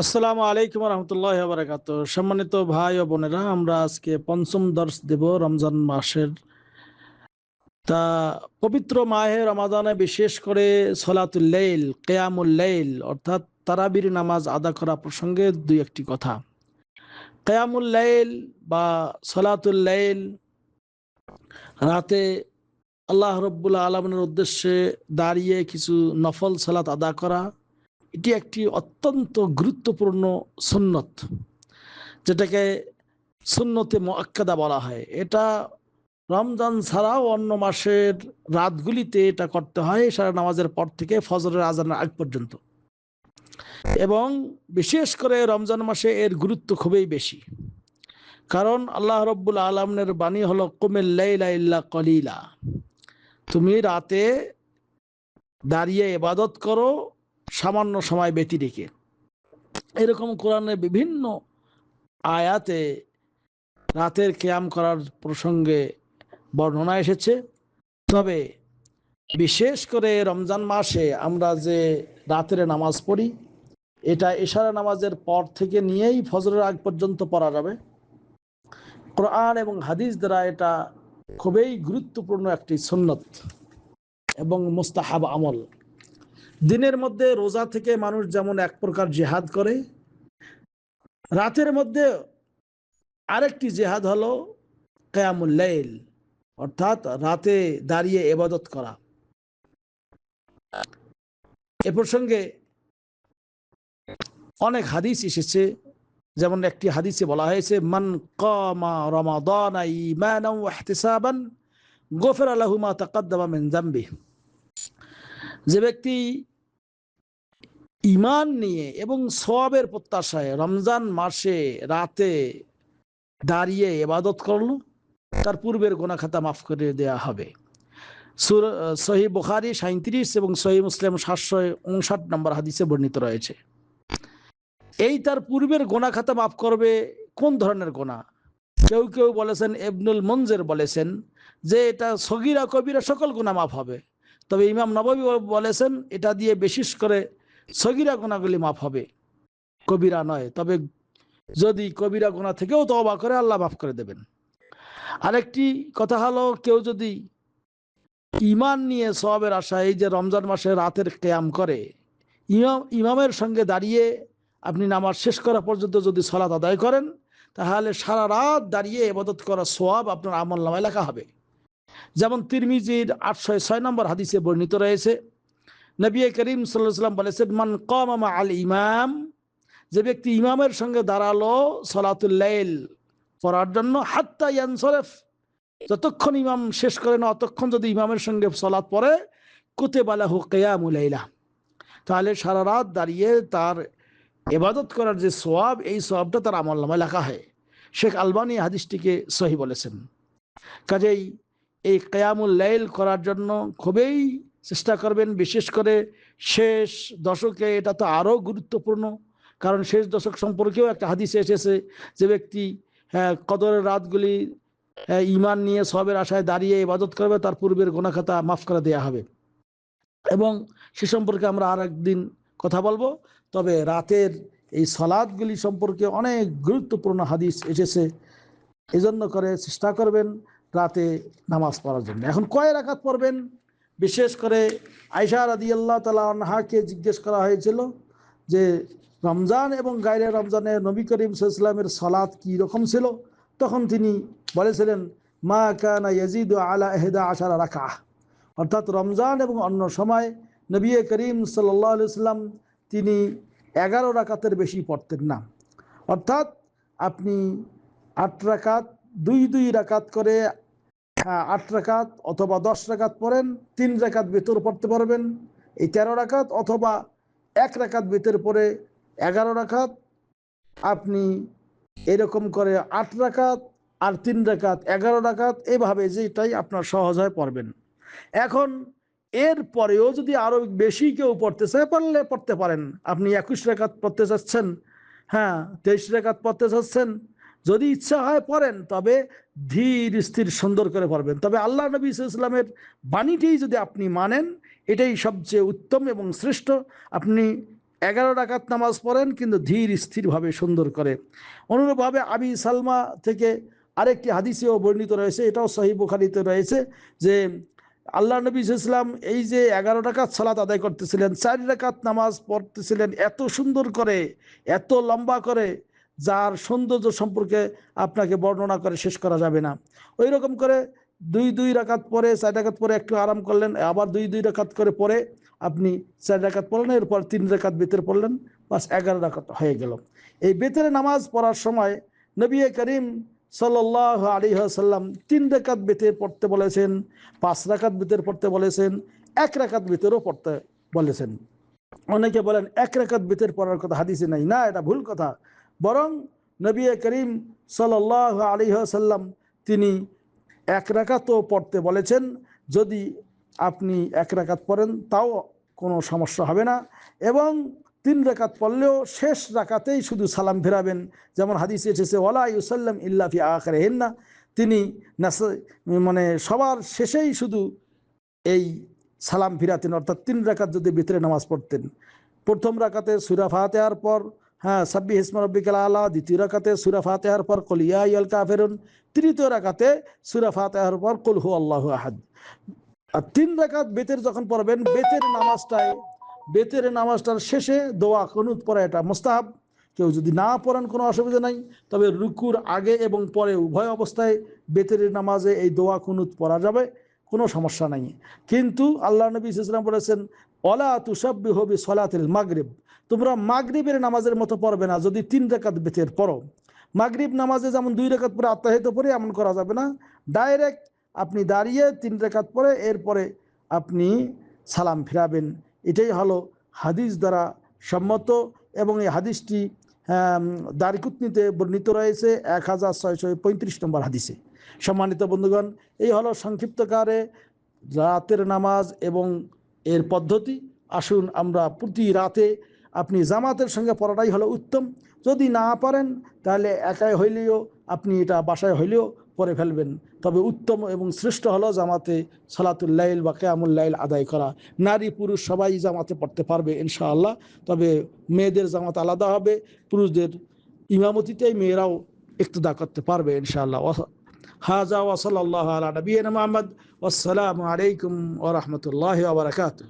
আসসালামু আলাইকুম রহমতুল্লাহ বারাকাত সম্মানিত ভাই ও বোনেরা, আমরা আজকে পঞ্চম দর্শ দেব রমজান মাসের। তা পবিত্র মাহে রমাদানে বিশেষ করে সলাতুল্লাইল কেয়ামুল্লাইল অর্থাৎ তারাবির নামাজ আদা করা প্রসঙ্গে দুই একটি কথা। কেয়ামুল্লাইল বা সলাতুল্লাইল রাতে আল্লাহ রব্বুল আলমের উদ্দেশ্যে দাঁড়িয়ে কিছু নফল সালাত আদা করা এটি একটি অত্যন্ত গুরুত্বপূর্ণ সুন্নত, যেটাকে সুন্নতে মোয়াক্কাদা বলা হয়। এটা রমজান ছাড়াও অন্য মাসের রাতগুলিতে এটা করতে হয়, সারা নামাজের পর থেকে ফজরের আজানের আগ পর্যন্ত। এবং বিশেষ করে রমজান মাসে এর গুরুত্ব খুবই বেশি। কারণ আল্লাহ রব্বুল আলমের বাণী হলো কুমিল্লা ইল্লা কলিলা। তুমি রাতে দাঁড়িয়ে এবাদত করো সামান্য সময় ব্যতি রেখে। এরকম কোরআনের বিভিন্ন আয়াতে রাতের ক্যাম করার প্রসঙ্গে বর্ণনা এসেছে। তবে বিশেষ করে রমজান মাসে আমরা যে রাতের নামাজ পড়ি, এটা ইশারা নামাজের পর থেকে নিয়েই ফজরের আগ পর্যন্ত পড়া যাবে। কোরআন এবং হাদিস দ্বারা এটা খুবই গুরুত্বপূর্ণ একটি সুন্নত এবং মুস্তাহাব আমল। দিনের মধ্যে রোজা থেকে মানুষ যেমন এক প্রকার জেহাদ করে, রাতের মধ্যে আরেকটি জেহাদ হলো কেয়ামুল্লাইল অর্থাৎ রাতে দাঁড়িয়ে এবাদত করা। এ প্রসঙ্গে অনেক হাদিস এসেছে, যেমন একটি হাদিসে বলা হয়েছে, মান কামা রমাদান ইহতিসাবান গফিরা লাহু মা তাকাদ্দামা মিন যামবি যে ব্যক্তি ইমান নিয়ে এবং সবের প্রত্যাশায় রমজান মাসে রাতে দাঁড়িয়ে এবাদত করল, তার পূর্বের গোনা খাতা মাফ করে দেয়া হবে। সুর সহি বুখারি সাঁত্রিশ এবং সহি মুসলিম সাতশো উনষাট নম্বর হাদিসে বর্ণিত রয়েছে। এই তার পূর্বের গোনা খাতা মাফ করবে কোন ধরনের গোনা কেউ কেউ বলেছেন এবনুল মঞ্জের বলেছেন যে এটা সগিরা কবিরা সকল গুণা মাফ হবে। তবে ইমাম নবী বলেছেন, এটা দিয়ে বিশেষ করে সগিরা গোনাগুলি মাফ হবে। কবিরা নয়, তবে যদি কবিরা গোনা থেকেও তবা করে, আল্লাহ মাফ করে দেবেন। আরেকটি কথা হলো, কেউ যদি ইমান নিয়ে সবের আশা এই যে রমজান মাসে রাতের ক্যাম করে, ইমাম, ইমামের সঙ্গে দাঁড়িয়ে আপনি নামাজ শেষ করা পর্যন্ত যদি সলাত আদায় করেন, তাহলে সারা রাত দাঁড়িয়ে এবাদত করা সোয়াব আপনার আমল নামায় লেখা হবে। যেমন তিরমিজির আটশো ছয় নম্বর হাদিসে বর্ণিত রয়েছে, নবী করিম সাল্লাম বলেছেন, মান কমামা আল ইমাম যে ব্যক্তি ইমামের সঙ্গে দাঁড়াল সলাতুল্লাইল পড়ার জন্য, হাত্তা ইয়ানসরেফ যতক্ষণ ইমাম শেষ করে না অতক্ষণ যদি ইমামের সঙ্গে সলাৎ পড়ে কুতে বালা হু কেয়ামুলাইলা তাহলে সারা রাত দাঁড়িয়ে তার এবাদত করার যে সোয়াব এই সোয়াবটা তার আমল নামায় লেখা হয়। শেখ আলবানি হাদিসটিকে সহি বলেছেন। কাজেই এই কেয়ামুল লাইল করার জন্য খুবই চেষ্টা করবেন বিশেষ করে শেষ দশকে। এটা তো আরও গুরুত্বপূর্ণ কারণ শেষ দশক সম্পর্কেও একটা হাদিসে এসেছে যে ব্যক্তি হ্যাঁ কদরের রাতগুলি হ্যাঁ, ইমান নিয়ে সবের আশায় দাঁড়িয়ে ইবাদত করবে তার পূর্বের গোনাখাতা মাফ করে দেওয়া হবে। এবং সে সম্পর্কে আমরা আর একদিন কথা বলব। তবে রাতের এই সলাদগুলি সম্পর্কে অনেক গুরুত্বপূর্ণ হাদিস এসেছে। এজন্য করে চেষ্টা করবেন রাতে নামাজ পড়ার জন্য। এখন কয় রাকাত পড়বেন? বিশেষ করে আয়সা রাদি আল্লাহ তালা জিজ্ঞেস করা হয়েছিল যে, রমজান এবং গায়রে রমজানে নবী করিম সাল্লামের সলাদ কী রকম ছিল? তখন তিনি বলেছিলেন, মা কানা ইয়াজিদ আলা এহেদা আশারা রাখা অর্থাৎ রমজান এবং অন্য সময় নবী করিম সাল্লাম তিনি এগারো রাকাতের বেশি পড়তেন না। অর্থাৎ আপনি আট রাকাত দুই দুই রাকাত করে আট রাকাত অথবা দশ রাকাত পড়েন, তিন রাকাত ভেতর পড়তে পারবেন। এই তেরো রাকাত অথবা এক রাকাত ভেতর পরে এগারো রাকাত, আপনি এরকম করে আট রাকাত আর তিন রাকাত, এগারো রাকাত এভাবে যেটাই আপনার সহজ হয় পড়বেন। এখন এর পরেও যদি আরও বেশি কেউ পড়তে চায়, পারলে পড়তে পারেন। আপনি একুশ রেখাত পড়তে চাচ্ছেন হ্যাঁ তেইশ রেখাত পড়তে চাচ্ছেন যদি ইচ্ছা হয় পড়েন, তবে ধীর, স্থির, সুন্দর করে পড়বেন। তবে আল্লাহ নবী ইসলামের বাণীটি যদি আপনি মানেন, এটাই সবচেয়ে উত্তম এবং শ্রেষ্ঠ। আপনি এগারো ডাকাত নামাজ পড়েন, কিন্তু ধীর, স্থিরভাবে সুন্দর করে। অনুরূপভাবে আবি সালমা থেকে আরেকটি হাদিসেও বর্ণিত রয়েছে, এটাও সহি বুখারিতে রয়েছে যে আল্লাহ নবী ইসলাম এই যে এগারো রাকাত সালাত আদায় করতেছিলেন, চার রাকাত নামাজ পড়তেছিলেন এত সুন্দর করে, এত লম্বা করে যার সৌন্দর্য সম্পর্কে আপনাকে বর্ণনা করে শেষ করা যাবে না। ওই রকম করে দুই দুই রাকাত পরে, চার রাকাত পরে একটু আরাম করলেন, আবার দুই দুই রাকাত করে পরে আপনি চার রাকাত পড়লেন, এরপর তিন রাকাত বেতের পড়লেন, বাস এগারো রাকাত হয়ে গেল। এই বেতের নামাজ পড়ার সময় নবী করিম সাল্লাহ আলী সাল্লাম তিন রাকাত বেতের পড়তে বলেছেন, পাঁচ রাকাত বেতের পড়তে বলেছেন, এক রাকাত বেতেরও পড়তে বলেছেন। অনেকে বলেন, এক রাকাত বেতের পড়ার কথা হাদিসে নাই। না, এটা ভুল কথা। বরং নবী করিম সাল্লাহ আলী সাল্লাম তিনি এক রাকাতও পড়তে বলেছেন, যদি আপনি এক রাকাত পড়েন তাও কোনো সমস্যা হবে না। এবং তিন রাকাত পড়লেও শেষ রাকাতেই শুধু সালাম ফেরাবেন। যেমন হাদিস এসেছে ওলা ইউসাল্লাম ইল্লাফি আকারে হেন্না তিনি মানে সবার শেষেই শুধু এই সালাম ফিরাতেন। অর্থাৎ তিন রাকাত যদি ভিতরে নামাজ পড়তেন। প্রথম রাকাতে সুরা ফাতেহার পর হ্যাঁ সাব্বি হিসমা রব্বিকাল আল্লাহ দ্বিতীয় রাকাতে সুরা ফাতেহার পর কলিয়া ইয়াল কাফেরুন, তৃতীয় রাকাতে সুরা ফাতেহার পর কুল হু আল্লাহ আহাদ। আর তিন রাকাত বেতের যখন পড়বেন, বেতের নামাজটায়, বেতের নামাজটার শেষে দোয়া কনুত পড়া এটা মোস্তাহাব। কেউ যদি না পড়েন, কোনো অসুবিধা নাই। তবে রুকুর আগে এবং পরে উভয় অবস্থায় বেতের নামাজে এই দোয়া কুনুত পড়া যাবে, কোনো সমস্যা নাই। কিন্তু আল্লাহ নবী ইসলাম বলেছেন অলা তুসাব্বি হবি সলাতিল মাগরিব। তোমরা মাগরিবের নামাজের মতো পড়বে না, যদি তিন রেখাত বেতের পড়ো। মাগরিব নামাজে যেমন দুই রেখাত পরে আত্মাহিত পরে এমন করা যাবে না। ডাইরেক্ট আপনি দাঁড়িয়ে তিন রেখাত পরে এরপরে আপনি সালাম ফিরাবেন। এটাই হলো হাদিস দ্বারা সম্মত এবং এই হাদিসটি দারিকুতনিতে বর্ণিত রয়েছে এক হাজার ছয়শো পঁয়ত্রিশ নম্বর হাদিসে। সম্মানিত বন্ধুগণ, এই হলো সংক্ষিপ্তকারে রাতের নামাজ এবং এর পদ্ধতি। আসুন আমরা প্রতি রাতে আপনি জামাতের সঙ্গে পড়াটাই হলো উত্তম। যদি না পারেন, তাহলে একাই হইলেও, আপনি এটা বাসায় হইলেও পরে ফেলবেন। তবে উত্তম এবং শ্রেষ্ঠ হলো জামাতে সালাতুল্লাইল বা কেয়ামুল্লাইল আদায় করা। নারী, পুরুষ সবাই জামাতে পড়তে পারবে ইনশাআল্লাহ। তবে মেয়েদের জামাত আলাদা হবে, পুরুষদের ইমামতিতেই মেয়েরাও ইক্তদা করতে পারবে ইনশাআল্লাহ। হাজা ওসল আল্লাহ আলা নবীন মোহাম্মদ। আসসালামু আলাইকুম ওরহমতুল্লাহ ওবরাকাতুহ